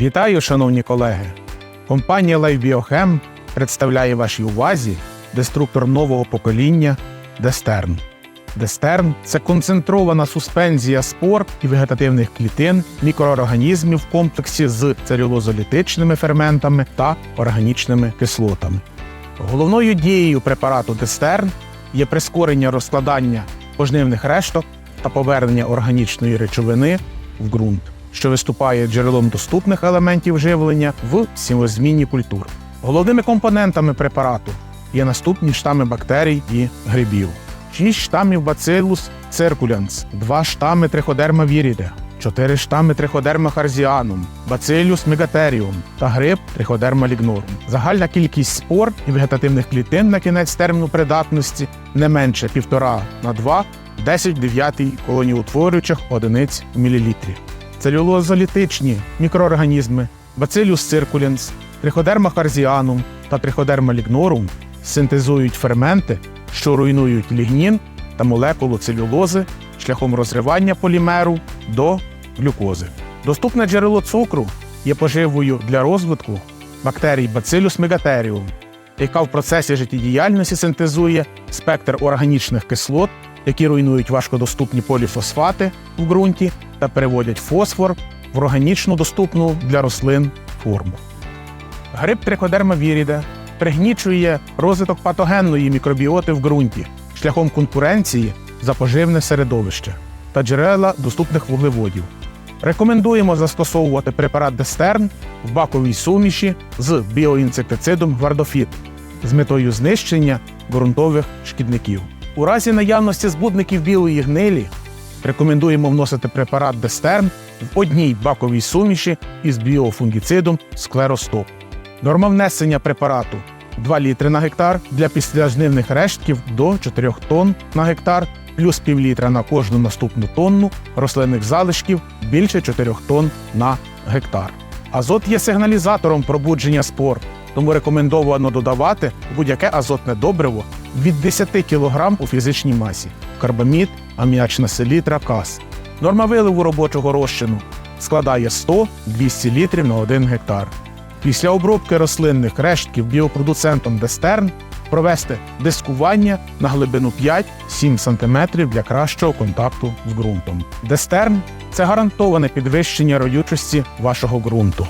Вітаю, шановні колеги! Компанія LifeBioChem представляє вашій увазі деструктор нового покоління Дестерн. Дестерн це концентрована суспензія спор і вегетативних клітин мікроорганізмів в комплексі з целюлозолітичними ферментами та органічними кислотами. Головною дією препарату Дестерн є прискорення розкладання пожнивних решток та повернення органічної речовини в ґрунт, що виступає джерелом доступних елементів живлення в сівозмінні культур. Головними компонентами препарату є наступні штами бактерій і грибів: 6 штамів Bacillus circulans, 2 штами Trichoderma viride, 4 штами Trichoderma harzianum, Bacillus megatherium та гриб Trichoderma lignorum. Загальна кількість спор і вегетативних клітин на кінець терміну придатності не менше 1,5 на 2 10 в 9 колоніутворюючих одиниць в мілілітрі. Целюлозолітичні мікроорганізми Bacillus circulans, Trichoderma harzianum та Trichoderma lignorum синтезують ферменти, що руйнують лігнін та молекулу целюлози шляхом розривання полімеру до глюкози. Доступне джерело цукру є поживою для розвитку бактерій Bacillus megatherium, яка в процесі життєдіяльності синтезує спектр органічних кислот, які руйнують важкодоступні поліфосфати в ґрунті та переводять фосфор в органічно доступну для рослин форму. Гриб Trichoderma viride пригнічує розвиток патогенної мікробіоти в ґрунті шляхом конкуренції за поживне середовище та джерела доступних вуглеводів. Рекомендуємо застосовувати препарат Дестерн в баковій суміші з біоінсектицидом Гвардофіт з метою знищення ґрунтових шкідників. У разі наявності збудників білої гнилі рекомендуємо вносити препарат Дестерн в одній баковій суміші із біофунгіцидом Склеростоп. Норма внесення препарату 2 літри на гектар для післяжнивних рештків до 4 тонн на гектар, плюс пів літра на кожну наступну тонну рослинних залишків більше 4 тонн на гектар. Азот є сигналізатором пробудження спор, тому рекомендовано додавати будь-яке азотне добриво від 10 кг у фізичній масі карбамід, аміачна селітра, кас. Норма виливу робочого розчину складає 100-200 літрів на 1 гектар. Після обробки рослинних рештків біопродуцентом Дестерн провести дискування на глибину 5-7 см для кращого контакту з ґрунтом. Дестерн це гарантоване підвищення родючості вашого ґрунту.